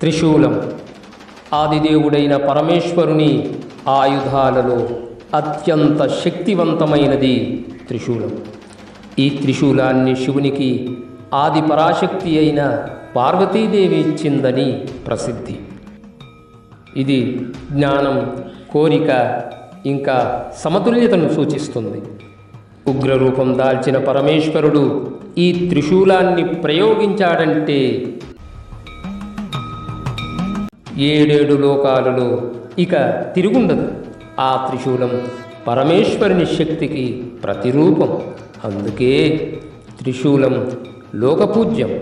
త్రిశూలం. ఆదిదేవుడైన పరమేశ్వరుని ఆయుధాలలో అత్యంత శక్తివంతమైనది త్రిశూలం. ఈ త్రిశూలాన్ని శివునికి ఆది పరాశక్తి అయిన పార్వతీదేవి ఇచ్చిందని ప్రసిద్ధి. ఇది జ్ఞానం కోరిక ఇంకా సమతుల్యతను సూచిస్తుంది. ఉగ్రరూపం దాల్చిన పరమేశ్వరుడు ఈ త్రిశూలాన్ని ప్రయోగించాడంటే ఏడేడు లోకాలలో ఇక తిరుగుండదు. ఆ త్రిశూలం పరమేశ్వరుని శక్తికి ప్రతిరూపం. అందుకే త్రిశూలం లోకపూజ్యం.